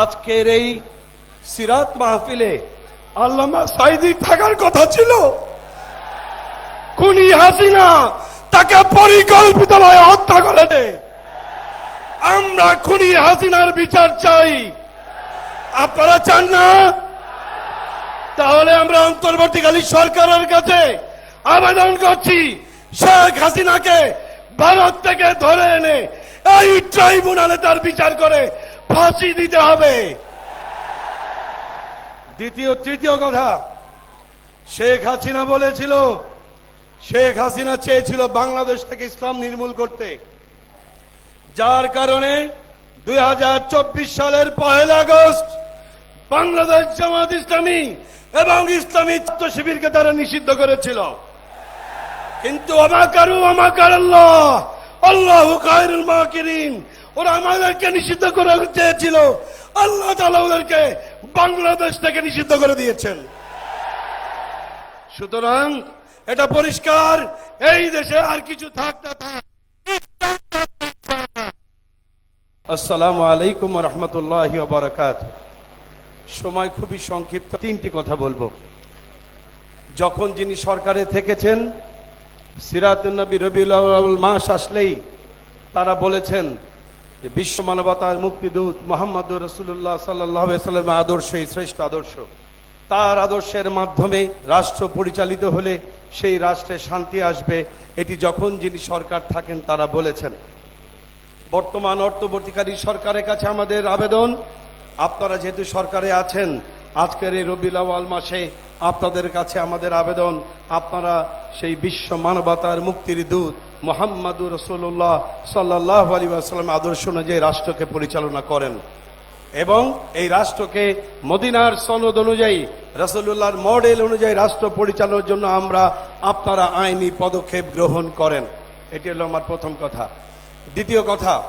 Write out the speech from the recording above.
আজকের এই সিরাত মাহফিলে আল্লামা সাইদি থাকার কথা ছিল। খুনি হাসিনা তাকে পরিকল্পিতভাবে হত্যা করেছে। আমরা খুনি হাসিনার বিচার চাই। আপনারা চান না? তাহলে আমরা অন্তর্বর্তীকালী সরকারের কাছে আবেদন করছি, শেখ হাসিনাকে ভারত থেকে ধরে এনে এই ট্রাইব্যুনালে তার বিচার করে ফাঁসি দিতে হবে। দ্বিতীয়, তৃতীয় কথা, শেখ হাসিনা বলেছিল, শেখ হাসিনা চেয়েছিল বাংলাদেশ থেকে ইসলাম নির্মূল করতে। যার কারণে দুই হাজার চব্বিশ সালের পহেলা আগস্ট বাংলাদেশ জামাত ইসলামী এবং ইসলামী ছাত্র শিবিরকে তারা নিষিদ্ধ করেছিল। কিন্তু অমাকারু অমাকার আল্লাহ আল্লাহ কায়রুল মাকিরিন ওরা আমাদেরকে নিষিদ্ধ করে চেয়েছিল আল্লাহ তাআলা ওদেরকে বাংলাদেশ থেকে নিষিদ্ধ করে দিয়েছেন। সুতরাং এটা পরিষ্কার, এই দেশে আর কিছু থাক না থাক। আসসালামু আলাইকুম রহমতুল্লাহ বারাকাত। সময় খুবই সংক্ষিপ্ত, তিনটি কথা বলব। যখন যিনি সরকারে থেকেছেন সিরাতুন্নবী রবিউল আউয়াল মাস আসলেই তারা বলেছেন যে বিশ্ব মানবতার মুক্তিদূত মোহাম্মদ রসুল্লাহ সাল্লাহ সাল্লামের আদর্শই শ্রেষ্ঠ আদর্শ। তার আদর্শের মাধ্যমে রাষ্ট্র পরিচালিত হলে সেই রাষ্ট্রে শান্তি আসবে। এটি যখন যিনি সরকার থাকেন তারা বলেছেন। বর্তমান অর্থবর্তীকারী সরকারের কাছে আমাদের আবেদন, আপনারা যেহেতু সরকারে আছেন, আজকের এই আউয়াল মাসে আপনাদের কাছে আমাদের আবেদন, আপনারা সেই বিশ্ব মানবতার মুক্তির দূত মোহাম্মদুর রসুল্লাহ সাল্লাহ আলী আসসালাম আদর্শ অনুযায়ী রাষ্ট্রকে পরিচালনা করেন। এবং এই রাষ্ট্রকে মদিনার সনদ অনুযায়ী রসুল্লাহর মডেল অনুযায়ী রাষ্ট্র পরিচালনার জন্য আমরা আপনারা আইনি পদক্ষেপ গ্রহণ করেন। এটি হলো আমার প্রথম কথা। দ্বিতীয় কথা